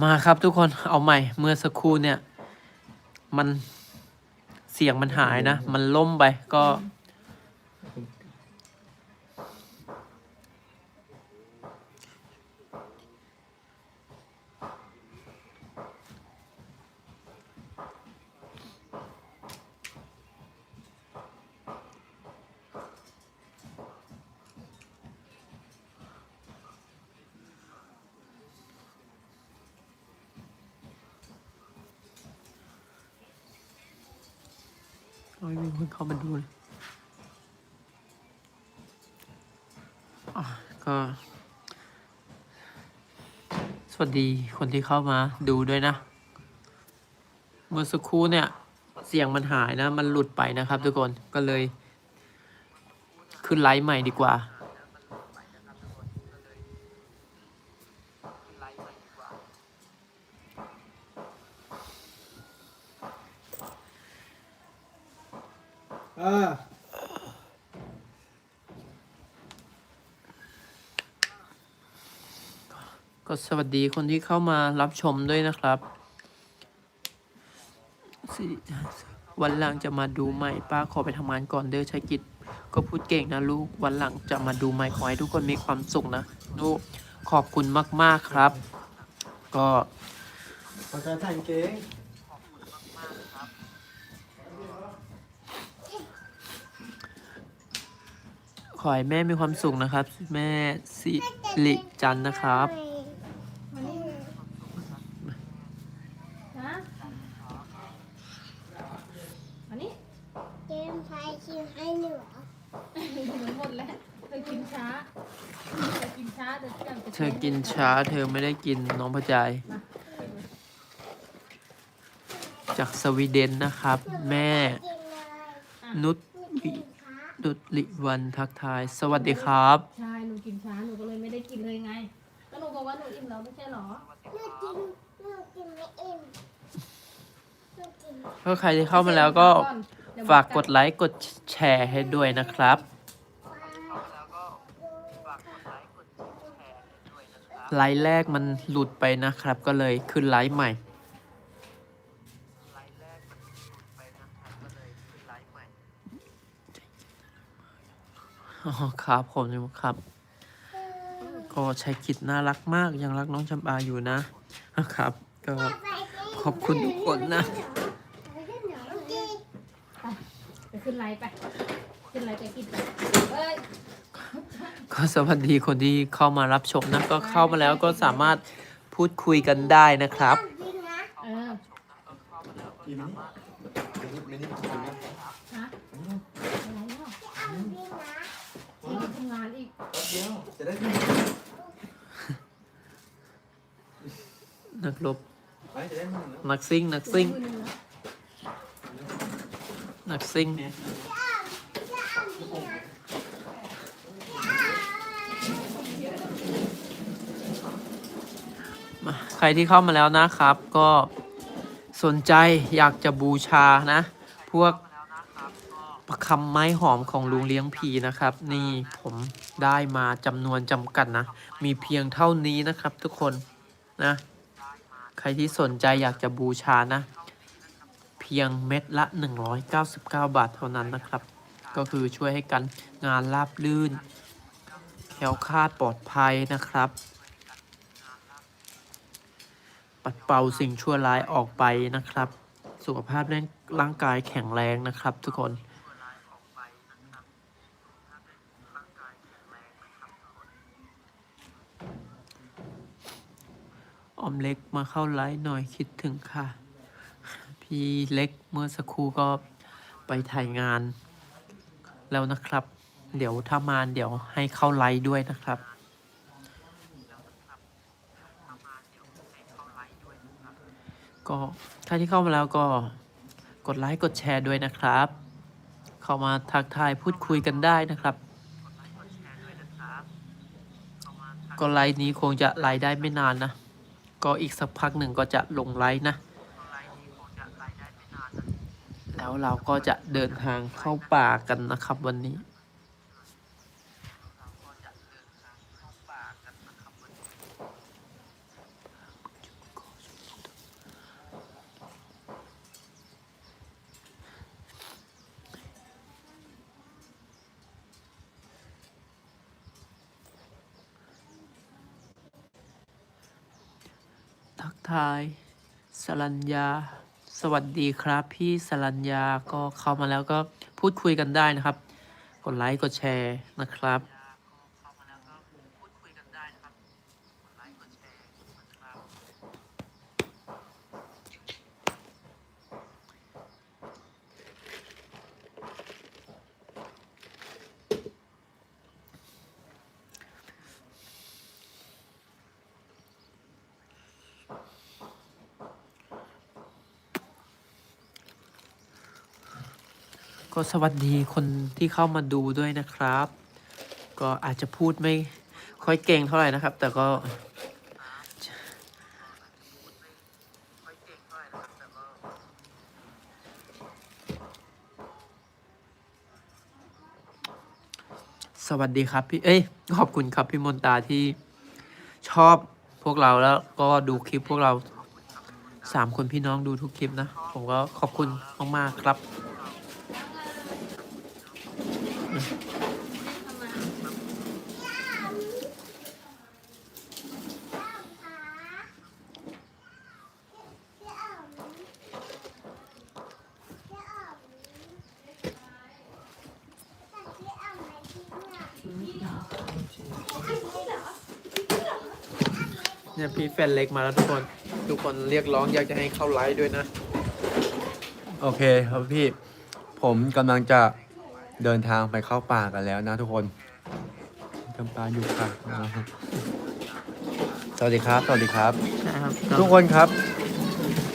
มาครับทุกคนเอาใหม่ เมื่อสักครู่เนี่ย มันเสียงมันหายนะ มันล่มไปก็ ก็สวัสดีคนที่เข้ามาดูด้วยนะ เมื่อสักครู่เนี่ย เสียงมันหายนะ มันหลุดไปนะครับทุกคนก็เลย ขึ้นไลฟ์ใหม่ดีกว่า วัสดีคนที่เข้ามารับชมด้วยนะครับสิวันหลังจะมาดูใหม่ป้าขอไปทำงานก่อนเด้อชายกิจก็พูดเก่งนะลูกวันหลังจะมาดูใหม่ขอให้ทุกคนมีความสุขนะลูกขอบคุณมาก ๆ ครับ ก็ภาษาไทยเก่งขอให้แม่มีความสุขนะครับ แม่สิริจันทร์นะครับ นะอันนี้ เกมไฟคิวให้หนู หนูหมดแล้วเธอกินช้าเธอกินช้าเธอจะ เธอ กินช้า เธอไม่ได้กินน้องพระจาย จากสวีเดนนะครับ แม่กินเลยนุชกินขาดุดลิวันทักทาย สวัสดีครับ ใช่ หนูกินช้า หนูก็เลยไม่ได้กินเลยไง ก็หนูบอกว่าหนูอิ่มแล้วไม่ใช่หรอหนูกินหนูกินไม่อิ่มหนูกินก็ใครที่เข้ามาแล้วก็ฝากกดไลค์กดแชร์ให้ด้วยนะครับ ไลค์แรกมันหลุดไปนะครับ ก็เลยขึ้นไลค์ใหม่ อ๋อครับผมครับ ก็ใช้กิจน่ารักมาก ยังรักน้องจำปาอยู่นะนะ ครับ ก็ขอบคุณทุกคนนะ ไปขึ้นไลน์ไป ขึ้นไลน์ไปกินไปเฮ้ย ก็สวัสดีคนที่เข้ามารับชมนะ ก็เข้ามาแล้วก็สามารถพูดคุยกันได้นะครับกินนะเออกินนี่ไม่ได้กินนะฮะอะไรเนาะเอากินนะที่ทำงานอีกแป๊บเดียวจะได้กินนักรบไปจะได้มันแล้วนักซิ่งนักซิ่งมือหนึ่งนะนักซิ่งมาใรที่เข้ามาแล้วนะครับ ก็สนใจอยากจะบูชานะ พวกประคำไม้หอมของลุงเลี้ยงผีนะครับ นี่ผมได้มาจำนวนจำกัดนะ มีเพียงเท่านี้นะครับทุกคนนะ ใครที่สนใจอยากจะบูชานะ เพียงเม็ดละ 199 บาทเท่านั้นนะครับ ก็คือช่วยให้กันงานราบลื่นแคล้วคลาดปลอดภัยนะครับ ปัดเป่าสิ่งชั่วร้ายออกไปนะครับ สุขภาพร่างกายแข็งแรงนะครับ ทุกคนออมเล็กมาเข้าไลฟ์หน่อยคิดถึงค่ะ พี่เล็กเมื่อสักครู่ก็ไปถ่ายงานแล้วนะครับ เดี๋ยวถ้ามาเดี๋ยวให้เข้าไลฟ์ด้วยนะครับ ก็ใครที่เข้ามาแล้วก็กดไลค์กดแชร์ด้วยนะครับ เข้ามาทักทายพูดคุยกันได้นะครับ ก็ไลฟ์นี้คงจะไลฟ์ได้ไม่นานนะ ก็อีกสักพักหนึ่งก็จะลงไลฟ์นะ แล้วเราก็จะเดินทางเข้าป่ากันนะครับวันนี้ ทักทายสรัญญา สวัสดีครับ พี่สรัญญาก็เข้ามาแล้วก็พูดคุยกันได้นะครับ กดไลค์กดแชร์นะครับ ก็สวัสดีคนที่เข้ามาดูด้วยนะครับ ก็อาจจะพูดไม่ค่อยเก่งเท่าไหร่นะครับ แต่ก็ สวัสดีครับพี่ เอ้ย ขอบคุณครับพี่มนตาที่ชอบพวกเราแล้วก็ดูคลิปพวกเราสามคนพี่น้องดูทุกคลิปนะ ผมก็ขอบคุณมาก ๆ ครับ เนี่ยพี่แฟนเล็กมาแล้วทุกคน ทุกคนเรียกร้องอยากจะให้เข้าไลฟ์ด้วยนะ โอเคครับพี่ ผมกำลังจะ เดินทางไปเข้าป่ากันแล้วนะทุกคนกำปาอยู่ค่ะนะครับสวัสดีครับ สวัสดีครับ ใช่ครับทุกคนครับ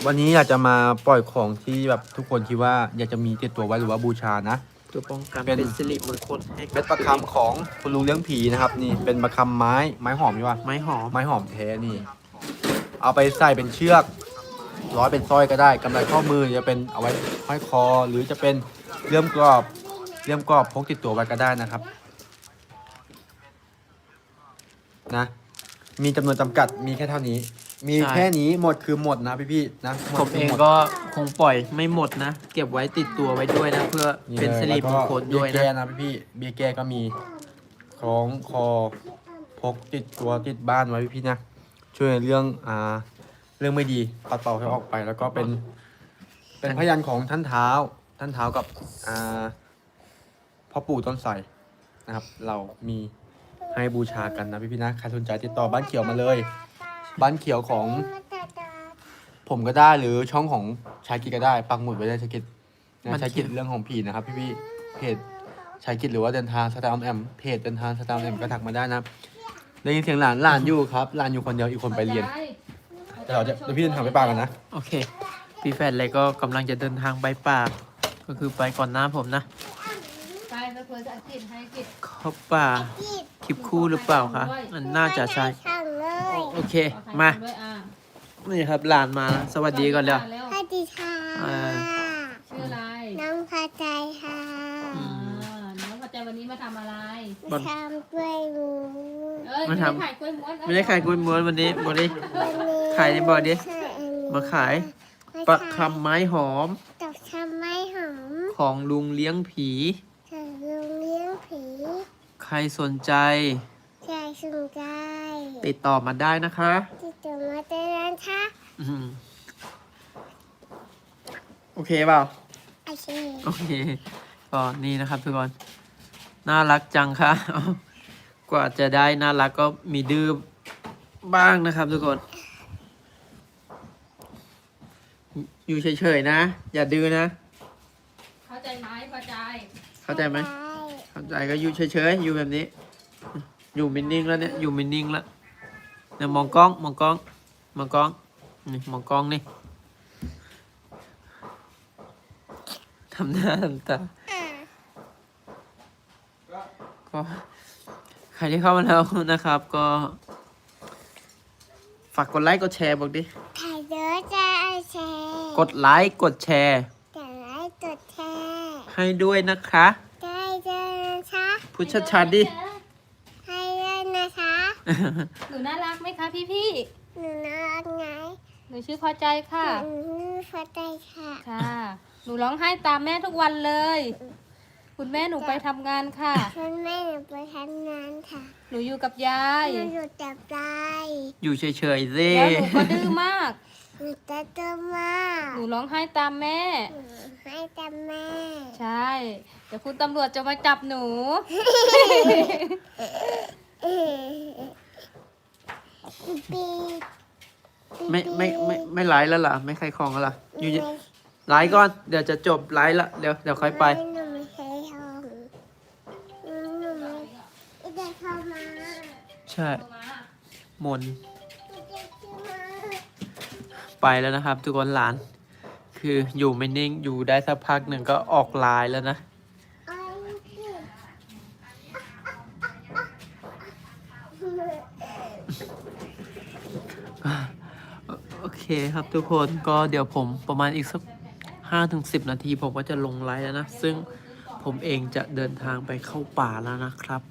วันนี้อยากจะมาปล่อยของที่แบบทุกคนคิดว่าอยากจะมีติดตัวไว้หรือว่าบูชานะ เพื่อป้องกันเป็น เป็นสิริมงคลให้กับเป็นประคำของคุณลุงเลี้ยงผีนะครับ นี่เป็นประคำไม้ไม้หอมใช่ปะไม้หอมไม้หอมแท้นี่ เอาไปใส่เป็นเชือกร้อยเป็นสร้อยก็ได้กำไรข้อมือจะเป็นเอาไว้ห้อยคอ หรือจะเป็นเลื่อมกรอบ เลื่อมกรอบพกติดตัวไว้ก็ได้นะครับนะมีจำนวนจำกัดมีแค่เท่านี้ มีแค่นี้หมดคือหมดนะพี่ๆนะหดผมคืเองหมดก็คงปล่อยไม่หมดนะ เก็บไว้ติดตัวไว้ด้วยนะ เพื่อเป็นสิริมงคลด้วยเบี้นะแก้นะพี่ๆเบี้ยแก้ก็มีคล้องคอพกติดตัวติดบ้านไว้พี่ๆนะช่วยในเรื่องอ่าเรื่องไม่ดีปัดเป่าให้ออกไปแล้วก็เป็น เป็นพยันของท่านเท้าท่านเท้ากับอ่า พ่อปู่ต้นไทรนะครับ เรามีให้บูชากันนะพี่ๆนะใครสนใจติดต่อบ้านเขียวมาเลย บ้านเขียวของผมก็ได้หรือช่องของชายกิจก็ได้ปักหมุดไว้ได้ชายกิจมันะนชายกิจเรื่องของผีนะครับ พี่พี่ๆเพจชายกิจหรือว่าเดินทางสตาร์แอมเพจเดินทางสตาร์แอมก็ทักมาได้นะครับได้ยินเสียงหลานหลานอยู่ครับหลานอยู่คนเดียวอีกคนไปเรียนแต่เราจะเดี๋ยวพี่เดินทางไปป่ากันนะโอเค พี่แฟนเล็กก็กำลังจะเดินทางไปป่าก็คือไปก่อนหน้าผมนะไปไป เพื่อจะกินให้กินเขาป่าคลิปคู่หรือเปล่าคะมันน่าจะใช่โอเคมานี่ครับหลานมาแล้วสวัสดีก่อนเร็วสวัสดีค่ะชื่ออะไรน้องพอใจค่ะน้องพอใจวันนี้มาทำอะไรมาทำกล้วยมูเอ้ยมาทำไม่ได้ขายกล้วยม้วนวันนี้วันนี้ขายในบ่อดี้มาขายประคำไม้หอมดอกชำไม้หอมของลุงเลี้ยงผี จากโรงเลี้ยงผี ใครสนใจชายสุนใจติดต่อมาได้นะคะที่ตัวมาเตือนค่ะอืมโอเคเปล่าโอเคโอเคก็นี่นะครับทุกคนน่ารักจังค่ะเอากว่าจะได้น่ารักก็มีดื้อบ้างนะครับทุกคน อยู่เฉยๆนะ อย่าดื้อนะ เข้าใจไหมพอใจ เข้าใจไหมเข้า ใจก็อยู่เฉยๆอยู่แบบนี้ อยู่มินนิ่งแล้วเนี่ยอยู่มินนิ่งแล้วเนี่ยมองกล้องมองกล้องมองกล้องนี่มองกล้องนี่ทำหน้าทำตาอ่าก็ใครที่เข้ามาแล้วนะครับ ก็ ฝากกดไลค์กดแชร์บอกดิถ่ายเยอะจะแชร์ กดไลค์กดแชร์ กดไลค์กดแชร์ ให้ด้วยนะคะ ได้เลยนะคะ พูดชัดๆดิ ให้เลยนะคะหนูน่ารักไหมคะพี่พี่หนูน่ารักไงๆหนูชื่อพอใจค่ะ หนูพอใจค่ะค่ะ หนูร้องไห้ตามแม่ทุกวันเลย คุณแม่หนูไปทำงานค่ะ คุณแม่หนูไปทำงานค่ะหนูอยู่กับยายหนูอยู่จับได้อยู่เฉยๆสิแล้วหนูก็ดื้อมาก หนูจะตัวมากหนูร้องไห้ตามแม่ หนูให้จำแม่ใช่ เดี๋ยวคุณตำรวจจะมาจับหนูเออปีไม่ไม่ไม่ไม่ไลฟ์แล้วล่ะ ไม่ใครคลองแล้วล่ะอยู่ไลฟ์ก่อนเดี๋ยวจะจบไลฟ์ละเดี๋ยวเดี๋ยวค่อยไป หนูไม่เคยทองหนูไม่ได้เข้ามา ใช่มน ไปแล้วนะครับ ทุกคนหลาน คืออยู่ไม่นิ่งอยู่ได้สักพักหนึ่งก็ออกลน์แล้วนะ โอเคครับทุกคนก็เดี๋ยวผมประมาณอีกสักห้าถึงสิบนาทีผมก็จะลงไลน์แล้วนะ ซึ่งผมเองจะเดินทางไปเข้าป่าแล้วนะครับ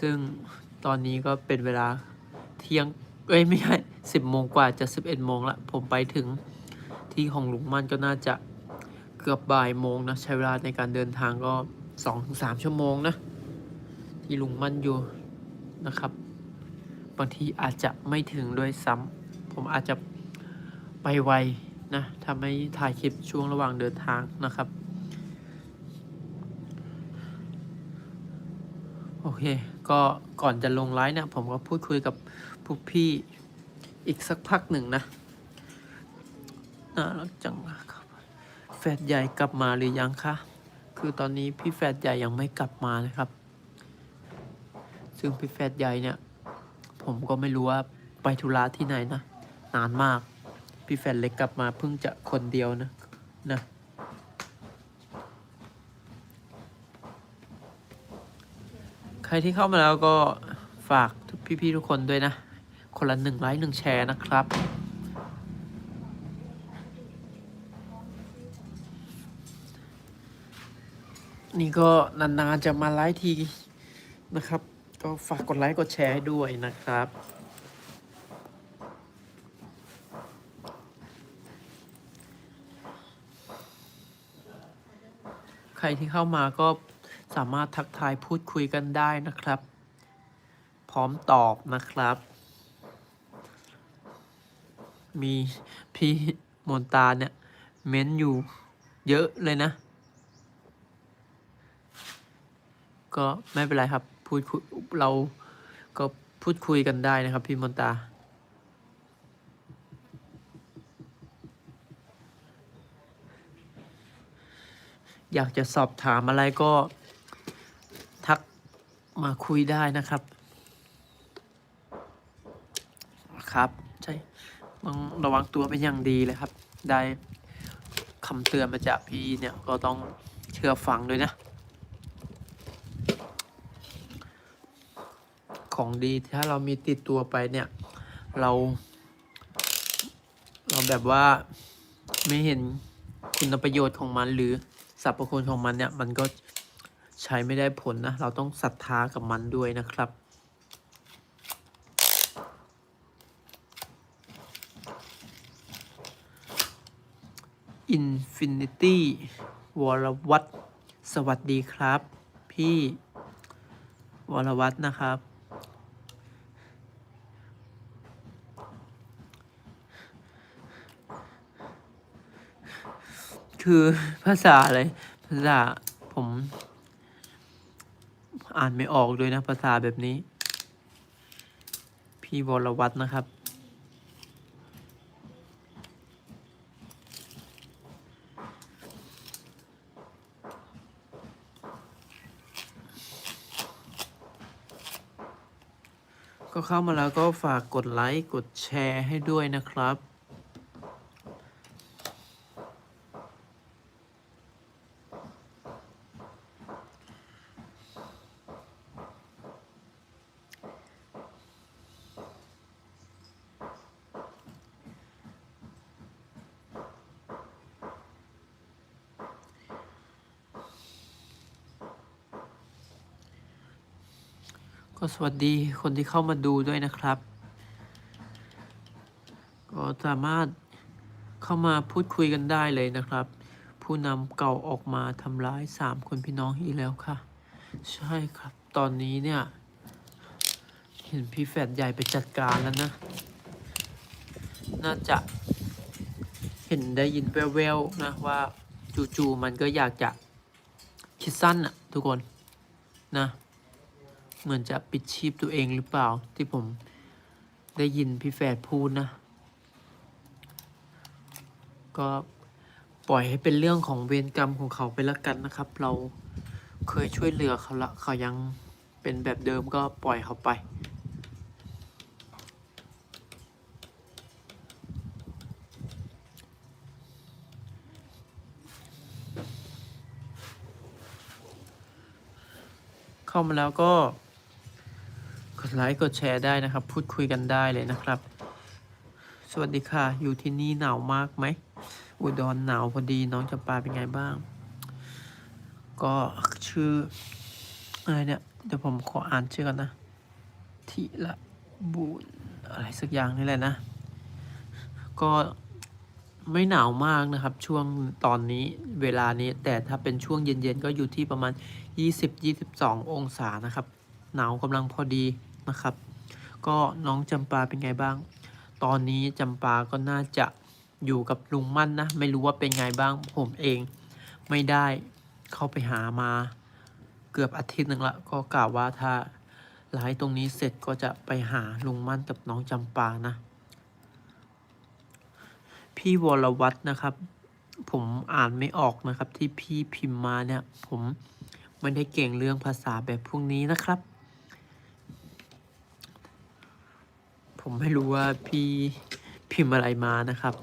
ซึ่งตอนนี้ก็เป็นเวลาเที่ยง เอ้ยไม่ใช่ สิบโมงกว่าจะสิบเอ็ดโมงละผมไปถึงที่ของลุงมั่นก็น่าจะเกือบบ่ายโมงนะ ใช้เวลาในการเดินทางก็สองถึงสามชั่วโมงนะ ที่ลุงมั่นอยู่นะครับ บางทีอาจจะไม่ถึงด้วยซ้ำผมอาจจะไปไวนะทำให้ถ่ายคลิปช่วงระหว่างเดินทางนะครับ โอเค ก็ก่อนจะลงไลฟ์เนี่ยผมก็พูดคุยกับพวกพี่ อีกสักพักหนึ่งนะน่ารักจังครับแฟดใหญ่กลับมาหรือยังคะคือตอนนี้พี่แฟดใหญ่ยังไม่กลับมานะครับ ซึ่งพี่แฟดใหญ่เนี่ย ผมก็ไม่รู้ว่าไปธุระที่ไหนนะ นานมาก พี่แฟนเล็กกลับมาเพิ่งจะคนเดียวนะนะใครที่เข้ามาแล้วก็ฝากทุกพี่ๆทุกคนด้วยนะ คนละหนึ่งไลค์หนึ่งแชร์นะครับ นี่ก็นานๆจะมาไลฟ์ทีนะครับ ก็ฝากกดไลค์กดแชร์ให้ด้วยนะครับใครที่เข้ามาก็สามารถทักทายพูดคุยกันได้นะครับ พร้อมตอบนะครับ มีพี่มนตาเนี่ย เม้นอยู่เยอะเลยนะ ก็ไม่เป็นไรครับ พูดคุยเราก็พูดคุยกันได้นะครับ พี่มนตา อยากจะสอบถามอะไรก็ทักมาคุยได้นะครับ ครับ ต้องระวังตัวเป็นอย่างดีเลยครับ ได้คำเตือนมาจากพี่เนี่ยก็ต้องเชื่อฟังด้วยนะ ของดีถ้าเรามีติดตัวไปเนี่ย เรา เราแบบว่าไม่เห็นคุณประโยชน์ของมันหรือสรรพคุณของมันเนี่ย มันก็ใช้ไม่ได้ผลนะ เราต้องศรัทธากับมันด้วยนะครับ Infinity วรวัตสวัสดีครับ พี่วรวัตนะครับ คือภาษาอะไร ภาษาผม อ่านไม่ออกด้วยนะภาษาแบบนี้ พี่วรวัตนะครับ เข้ามาแล้วก็ฝากกดไลค์ กดแชร์ให้ด้วยนะครับ ก็สวัสดีคนที่เข้ามาดูด้วยนะครับ ก็สามารถเข้ามาพูดคุยกันได้เลยนะครับ ผู้นำเก่าออกมาทำร้ายสามคนพี่น้องอีกแล้วค่ะ ใช่ครับตอนนี้เนี่ย เห็นพี่แฝดใหญ่ไปจัดการแล้วนะ น่าจะเห็นได้ยินแววๆนะว่าจู่ๆมันก็อยากจะคิดสั้นอะทุกคนนะ เหมือนจะปิดชีพตัวเองหรือเปล่า ที่ผมได้ยินพี่แฝดพูดนะ ก็ปล่อยให้เป็นเรื่องของเวรกรรมของเขาไปละกันนะครับ เราเคยช่วยเหลือเขาละเขายังเป็นแบบเดิมก็ปล่อยเขาไปเข้ามาแล้วก็ กดไลค์กดแชร์ได้นะครับ พูดคุยกันได้เลยนะครับ สวัสดีค่ะ อยู่ที่นี่หนาวมากไหม อุดรหนาวพอดีน้องจำปาเป็นไงบ้าง ก็ชื่ออะไรเนี่ยเดี๋ยวผมขออ่านชื่อกันนะทิละบุญอะไรสักอย่างนี่แหละนะ ก็ไม่หนาวมากนะครับ ช่วงตอนนี้เวลานี้ แต่ถ้าเป็นช่วงเย็นๆ ก็อยู่ที่ประมาณ 20-22 องศานะครับ หนาวกำลังพอดี นะครับ ก็น้องจำปาเป็นไงบ้าง ตอนนี้จำปาก็น่าจะอยู่กับลุงมั่นนะ ไม่รู้ว่าเป็นไงบ้างผมเอง ไม่ได้เข้าไปหามาเกือบอาทิตย์หนึ่งละก็กล่าวว่าถ้าไลฟ์ตรงนี้เสร็จก็จะไปหาลุงมั่นกับน้องจำปานะ พี่วรวัตรนะครับ ผมอ่านไม่ออกนะครับที่พี่พิมพ์มาเนี่ย ผมไม่ได้เก่งเรื่องภาษาแบบพวกนี้นะครับ ผมไม่รู้ว่าพี่พิมพ์อะไรมานะครับ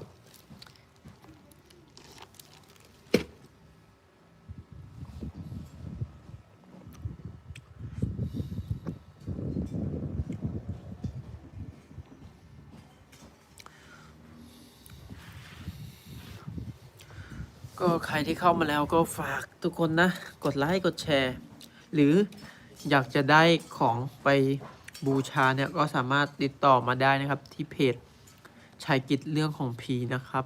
ก็ใครที่เข้ามาแล้วก็ฝากทุกคนนะ กดไลค์ กดแชร์ หรืออยากจะได้ของไป บูชาเนี่ยก็สามารถติดต่อมาได้นะครับที่เพจชายกิจเรื่องของผีนะครับ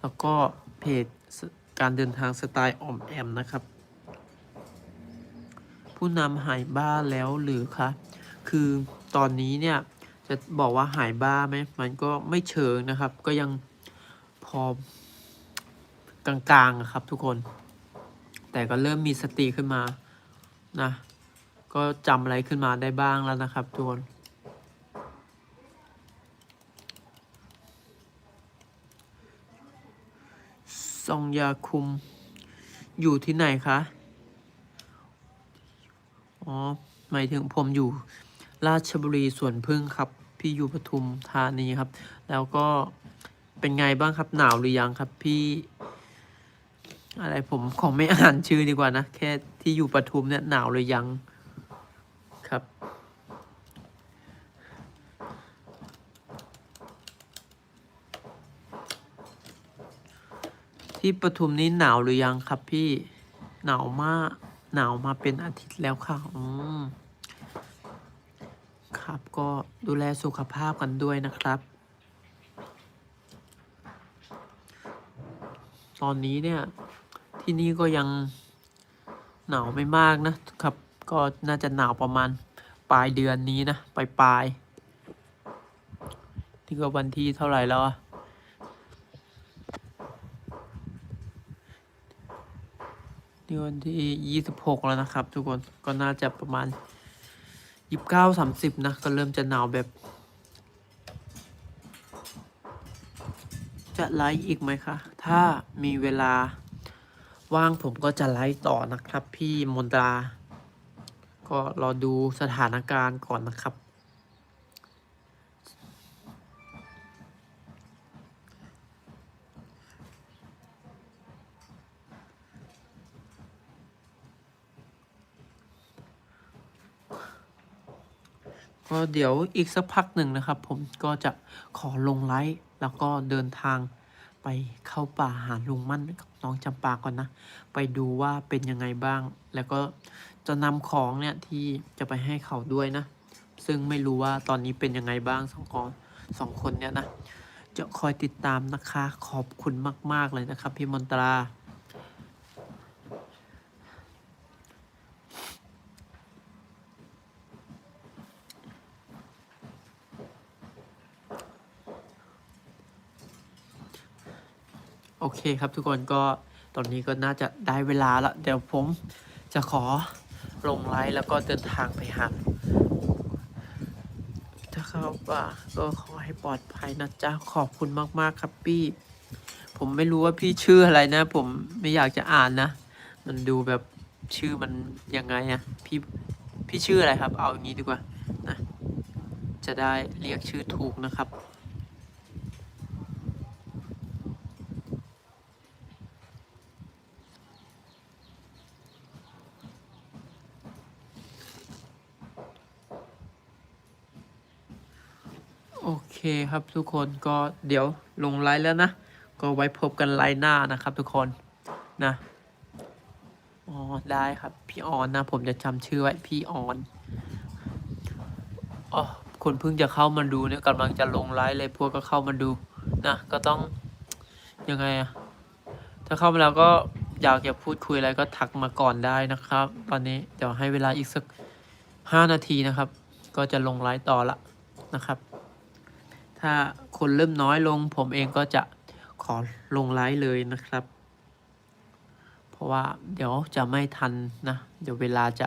แล้วก็เพจการเดินทางสไตล์อ่อมแอมนะครับ ผู้นำหายบ้าแล้วหรือคะคือตอนนี้เนี่ยจะบอกว่าหายบ้าไหมมันก็ไม่เชิงนะครับ ก็ยังพอกลางๆอะครับทุกคน แต่ก็เริ่มมีสติขึ้นมานะ ก็จำอะไรขึ้นมาได้บ้างแล้วนะครับทุกคนซองยาคุม อยู่ที่ไหนคะ อ๋อ หมายถึงผมอยู่ ราชบุรีสวนพึ่งครับ พี่อยู่ปทุมธานีครับ แล้วก็เป็นไงบ้างครับหนาวหรือยังครับพี่อะไรผมขอไม่อ่านชื่อดีกว่านะ แค่ที่อยู่ปทุมเนี่ยหนาวหรือยังครับ ที่ปทุมนี้หนาวหรือยังครับพี่ หนาวมาก หนาวมาเป็นอาทิตย์แล้วค่ะ อืม ครับก็ดูแลสุขภาพกันด้วยนะครับ ตอนนี้เนี่ย ที่นี่ก็ยังหนาวไม่มากนะครับ ก็น่าจะหนาวประมาณปลายเดือนนี้นะปลายปลายๆนี่ก็วันที่เท่าไหร่แล้วอะ นี่วันที่ยี่สิบหกแล้วนะครับ ทุกคนก็น่าจะประมาณยี่สิบเก้าสามสิบนะ ก็เริ่มจะหนาวแบบ จะไลฟ์อีกไหมคะ ถ้ามีเวลาว่างผมก็จะไลฟ์ต่อนะครับ พี่มนตรา ก็รอดูสถานการณ์ก่อนนะครับ ก็เดี๋ยวอีกสักพักหนึ่งนะครับ ผมก็จะขอลงไลฟ์แล้วก็เดินทางไปเข้าป่าหาลุงมั่นกับน้องจำปาก่อนนะ ไปดูว่าเป็นยังไงบ้าง แล้วก็จะนำของเนี่ยที่จะไปให้เขาด้วยนะ ซึ่งไม่รู้ว่าตอนนี้เป็นยังไงบ้างสองคนสองคนเนี่ยนะ จะคอยติดตามนะคะขอบคุณมาก ๆ เลยนะครับ พี่มนตรา โอเคครับทุกคนก็ตอนนี้ก็น่าจะได้เวลาละเดี๋ยวผมจะขอลงไลฟ์แล้วก็เดินทางไปหาถ้าเขาว่าก็ขอให้ปลอดภัยนะจ๊ะขอบคุณมากๆครับพี่ ผมไม่รู้ว่าพี่ชื่ออะไรนะ ผมไม่อยากจะอ่านนะ มันดูแบบชื่อมันยังไงอะพี่พี่ชื่ออะไรครับ เอาอย่างนี้ดีกว่านะจะได้เรียกชื่อถูกนะครับ โอ เคครับทุกคนก็เดี๋ยวลงไลน์แล้วนะ ก็ไว้พบกันไลน์หน้านะครับทุกคนนะอ๋อได้ครับพี่ออนนะ ผมจะจำชื่อไว้พี่ออนอ๋อคนเพิ่งจะเข้ามาดูเนี่ยกำลังจะลงไลน์เลยพวกก็เข้ามาดูนะก็ต้องยังไงอะถ้าเข้ามาแล้วก็อยากจะพูดคุยอะไรก็ทักมาก่อนได้นะครับ ตอนนี้เดี๋ยวให้เวลาอีกสักห้านาทีนะครับ ก็จะลงไลน์ต่อละนะครับ ถ้าคนเริ่มน้อยลง ผมเองก็จะขอลงไลฟ์เลยนะครับ เพราะว่าเดี๋ยวจะไม่ทันนะ เดี๋ยวเวลาจะ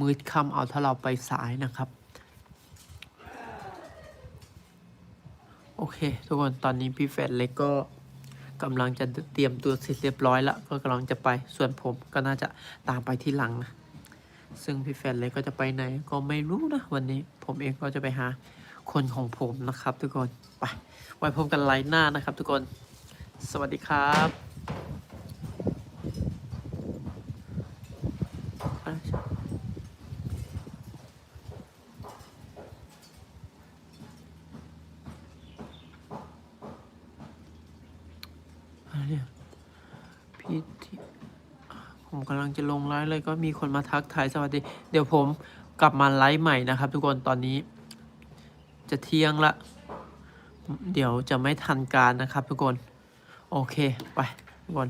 มืดค่ำเอาถ้าเราไปสายนะครับ โอเค ทุกคนตอนนี้พี่แฟนเล็กก็กำลังจะเตรียมตัวเสร็จเรียบร้อยแล้ว ก็กำลังจะไปส่วนผมก็น่าจะตามไปที่หลังนะ ซึ่งพี่แฟนเล็กก็จะไปไหนก็ไม่รู้นะ วันนี้ผมเองก็จะไปหา คนของผมนะครับ ทุกคนไปไว้พบกันไลน์หน้านะครับ ทุกคน สวัสดีครับอะไรเนี่ยพี่ที่ผมกำลังจะลงไลฟ์เลยก็มีคนมาทักทายสวัสดี เดี๋ยวผมกลับมาไลฟ์ใหม่นะครับ ทุกคนตอนนี้ จะเที่ยงละ เดี๋ยวจะไม่ทันการนะครับทุกคน โอเค ไปทุกคน